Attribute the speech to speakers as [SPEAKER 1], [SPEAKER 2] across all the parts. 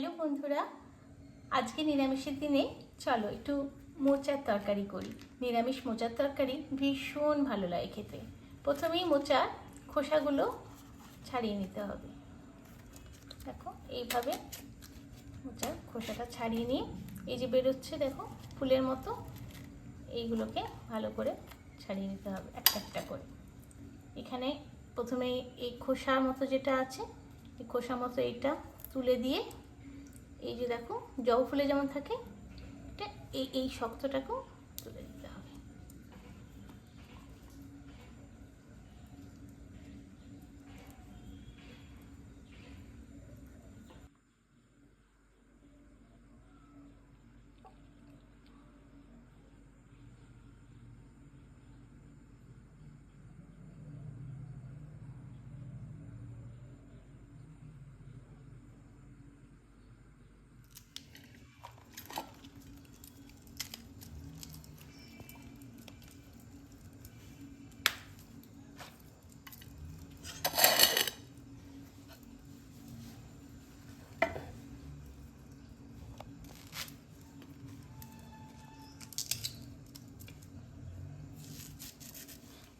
[SPEAKER 1] Hello বন্ধুরা, আজকে নিরামিষের দিনে চলো একটু মোচার তরকারি করি। নিরামিষ মোচার তরকারি ভীষণ ভালো লাগে খেতে। প্রথমেই মোচার খোসাগুলো ছাড়িয়ে নিতে হবে। দেখো, এইভাবে মোচার খোসাটা ছাড়িয়ে নিয়ে এই যে বেরোচ্ছে, দেখো, ফুলের মতো, এইগুলোকে ভালো করে ছাড়িয়ে নিতে হবে একটা একটা করে। এখানে প্রথমে এই খোসার মতো যেটা আছে, এই খোসা মতো এইটা তুলে দিয়ে এই যে দেখো জবা ফুলে যেমন থাকে এটা এই এই শক্তটাকেও তুলে দিতে হবে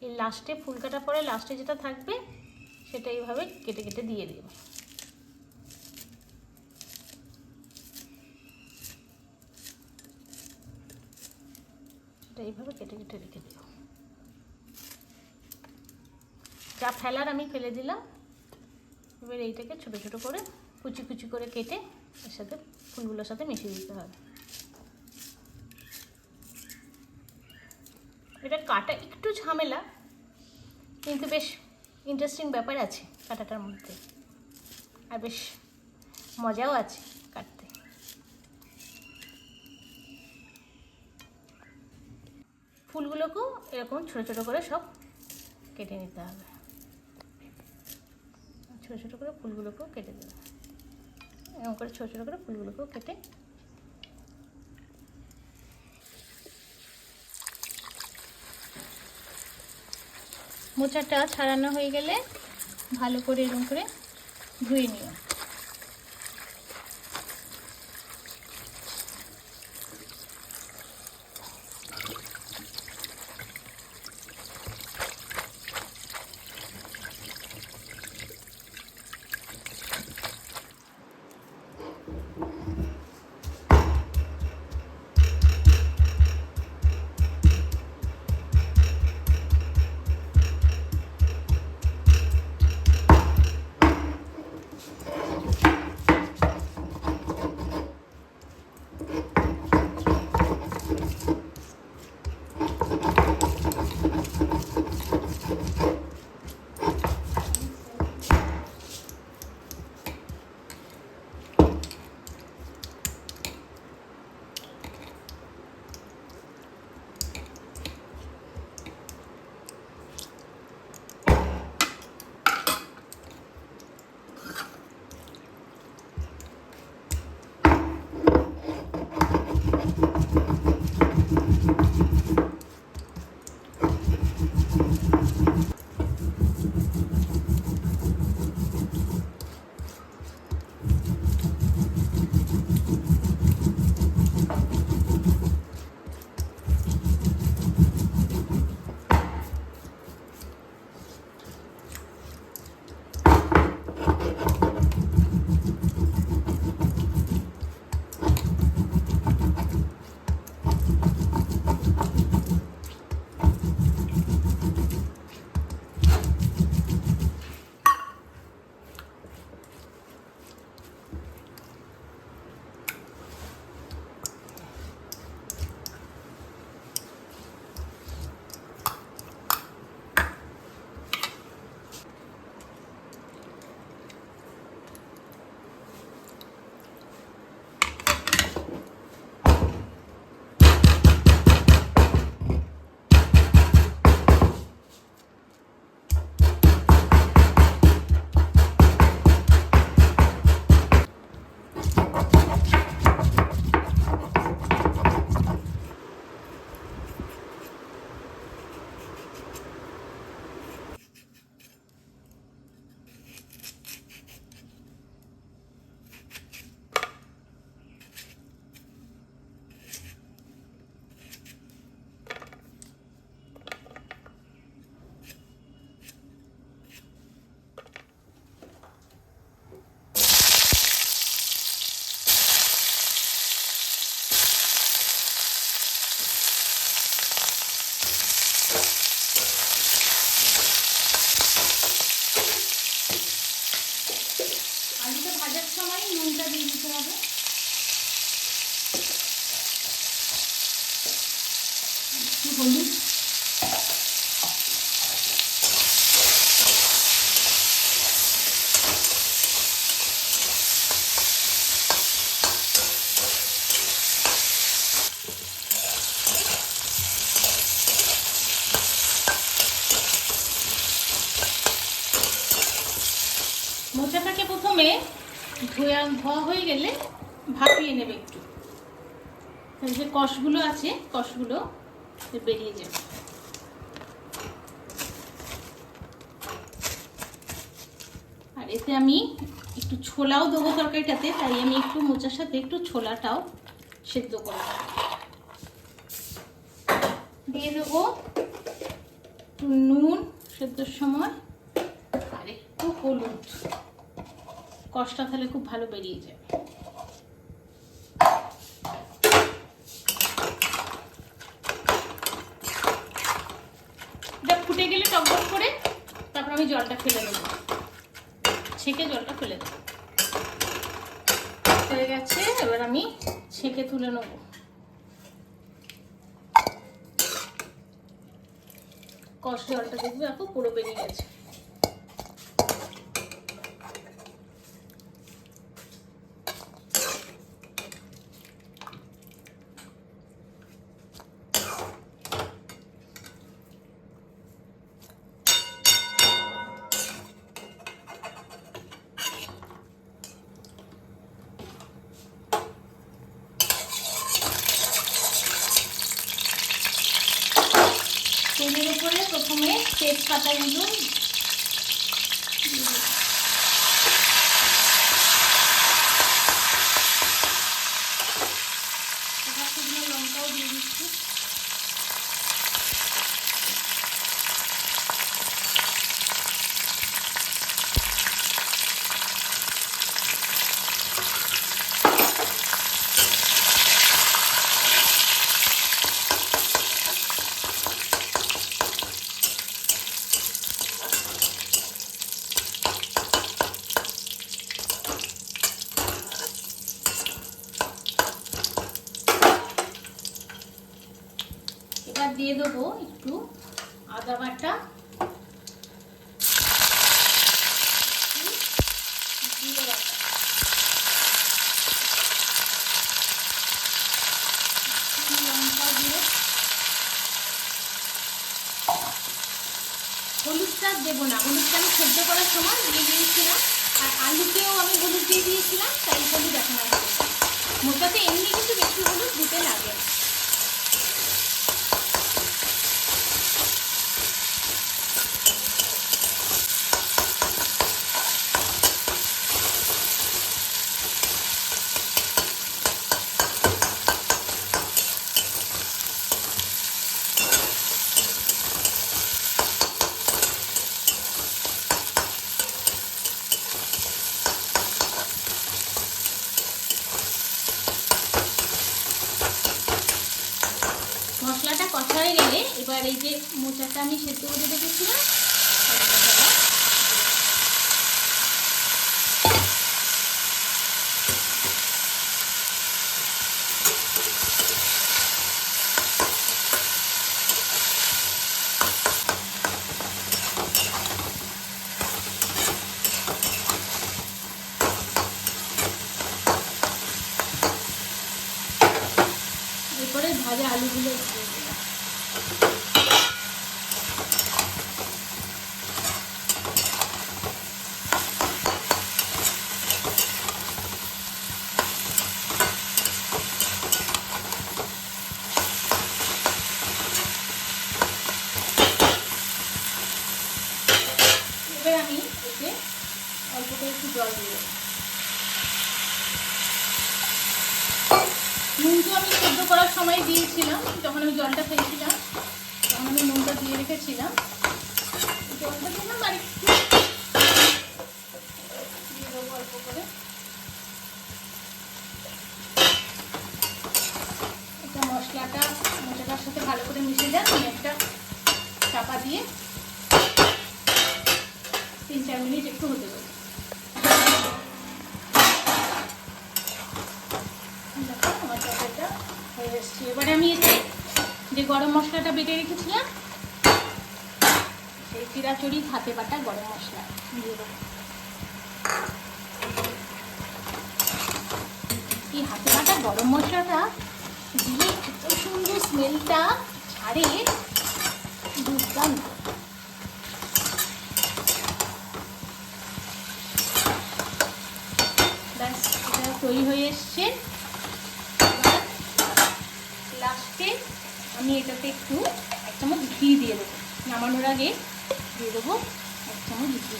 [SPEAKER 1] এই লাস্টে ফুল কাটা পরে লাস্টে যেটা থাকবে, সেটা এইভাবে কেটে কেটে দিয়ে দেবে। এইভাবে কেটে কেটে রেখে দিও যা ফেলার আমি ফেলে দিলাম। এবার এইটাকে ছোট ছোট করে কুচি কুচি করে কেটে এর সাথে ফুলগুলোর সাথে মিশিয়ে দিতে হবে। এটা কাটা একটু ঝামেলা কিন্তু বেশ ইন্টারেস্টিং ব্যাপার আছে কাটাটার মধ্যে। আর বেশ মজাও আছে কাটতে। ফুলগুলোকেও এরকম ছোটো ছোটো করে সব কেটে নিতে হবে। ছোটো ছোটো করে ফুলগুলোকেও কেটে দেবে। এরকম করে ছোটো ছোটো করে ফুলগুলোকেও কেটে মোচাটা ছাড়ানো হয়ে গেলে ভালো করে এরকম করে ধুয়ে নিও। দিতে হবে। মোচাটাকে প্রথমে ধোয়া ধোয়া হয়ে গেলে ভাপিয়ে নেবে একটু। যে কষগুলো আছে, কষগুলো বেরিয়ে যাবে। আর এতে আমি একটু ছোলাও দেবো তরকারিটাতে, তাই আমি একটু মোচার সাথে একটু ছোলাটাও সেদ্ধ করে দেবো। দিয়ে দেবো একটু নুন সেদ্ধর সময়, আর একটু হলুদ। কষটা তাহলে খুব ভালো বেরিয়ে যাবে এটা ফুটে গেলে টকবক করে, তারপর আমি জলটা ফেলে দেবো। ছেঁকে জলটা ফেলে দেবো। হয়ে গেছে, এবার আমি ছেঁকে তুলে নেব। কষ জলটা দেখবে এখন পুরো বেরিয়ে গেছে। তেলের উপরে প্রথমে তেজপাতাগুলো দিয়ে দেবো। এবার শুকনো লঙ্কাও দিয়ে দিচ্ছি এবার দিয়ে দেবো একটু আদা বাটা একটু জিরে বাটা একটু লঙ্কা দিয়ে হলুদটা দেবো না হলুদটা আমি সেদ্ধ করার সময় দিয়ে দিয়েছিলাম আর আলুতেও আমি হলুদ দিয়ে দিয়েছিলাম তাই হলুদ এখন দেবো মোটাতে এমনি কিন্তু বেশি হলুদ দিতে লাগে না মশলাটা কষা হয়ে এবার এই যে মোচাটা আমি সেদ্ধ করে রেখেছিলাম। জলটা ফেলেছিলাম তখন আমি নুনটা দিয়ে রেখেছিলাম। জলটা দিলাম আর একটু দিয়ে দেবো অল্প করে। এটা মশলাটা মশলাটার সাথে ভালো করে মিশে যান আমি একটা চাপা দিয়ে তিন চার মিনিট একটু হতে দেবো। আমার চপটা হয়ে এসছি। এবারে আমি যে গরম মশলাটা বেটে রেখেছিলাম, সেই চিরাচুরি হাতে বাটা, গরম মশলা দিয়ে দেবো। এই হাতে বাটা, গরম মশলাটা দিয়ে এত সুন্দর স্মেলটা ছাড়ে দুর্দান্ত ব্যাস এটা তৈরি হয়ে এসছে এবার লাস্টে আমি এটাতে একটু এক চামচ ঘি দিয়ে দেবো। নামানোর আগে দিয়ে দেবো এক চামচ ঘি।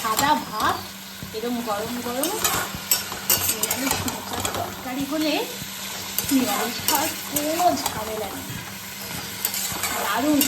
[SPEAKER 1] সাদা ভাত এরকম গরম গরম নিরামিষ তরকারি হলে নিরামিষ খাওয়ার কোনো ঝামেলা নেই। দারুণ।